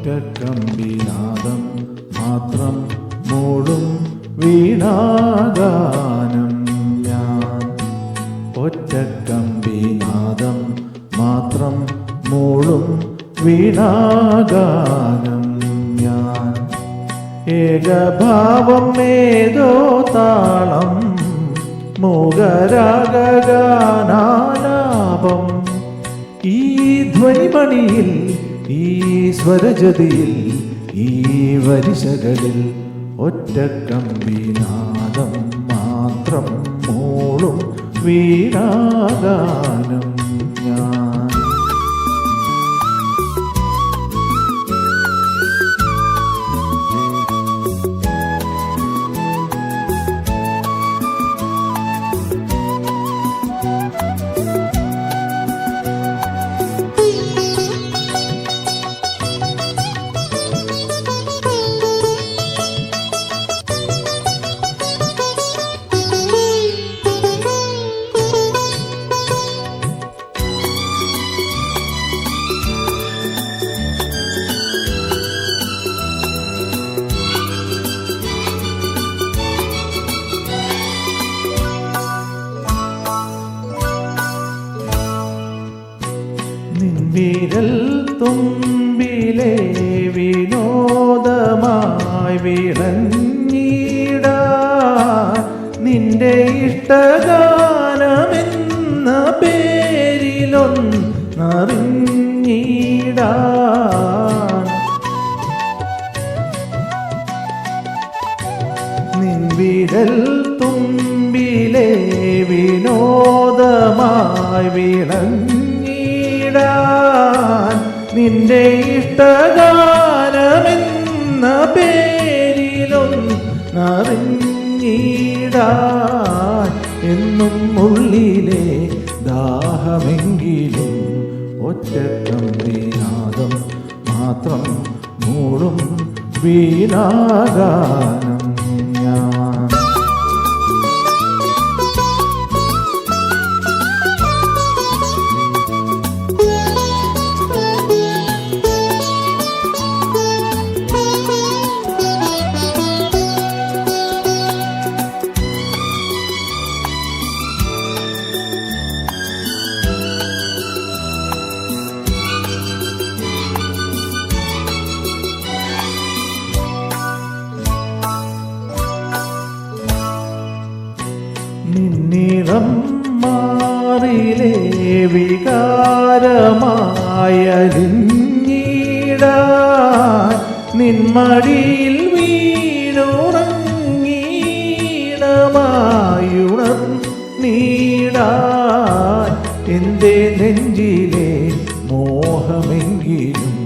ഒറ്റക്കമ്പിനാദം മാത്രം മൂടും വീണാഗാനം. ഞാൻ ഒറ്റക്കമ്പിനാദം മാത്രം മൂളും വീണാഗാനം. ഞാൻ ഏകഭാവം ഏതോ താളം മൂകരാഗാനാലാപം ഈ ധ്വനിമണിയിൽ ഈ സ്വരജതിയിൽ ഈ വരിശകളിൽ ഒറ്റ ഒറ്റക്കമ്പിനാദം മാത്രം മൂളും വീണാഗാനം തുമ്പിലെ വിനോദമായി വിളഞ്ഞിട നിന്റെ ഇഷ്ടഗാനമെന്ന പേരിലൊന്നറിഞ്ഞിടാൻ നിൻവിരൽ തുമ്പിലെ വിനോദമായി വിളഞ്ഞിടാൻ നിന്റെ ഇഷ്ടഗാനമെന്ന പേരിലൊന്നറിഞ്ഞിടാൻ എന്നും ഉള്ളിലെ ദാഹമെങ്കിലും ഒറ്റക്കമ്പിനാദം മാത്രം മൂളും വീണാഗാനം നിന്നിറം മാറിലെ വികാരമായലിഞ്ഞിടാൻ നിന്മടിയിൽ വീണുറങ്ങീണമായുണർ നീടാൻ എന്റെ നെഞ്ചിലെ മോഹമെങ്കിലും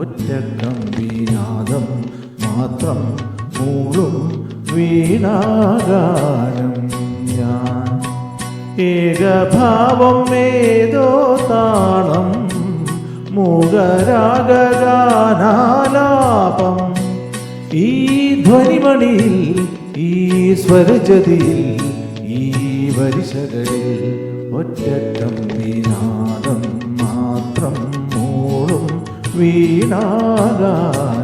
ഒറ്റക്കമ്പിനാദം മാത്രം മൂളും വീണാഗാനം ഞാൻ ഏകഭാവം ഏതോ താളം മുഖരാഗാനാലാപം ഈ ധ്വനിമണിയിൽ ഈ സ്വരജതിയിൽ ഈ വരിശകളിൽ ഒറ്റക്കമ്പിനാദം മാത്രം മൂളും വീണാഗാനം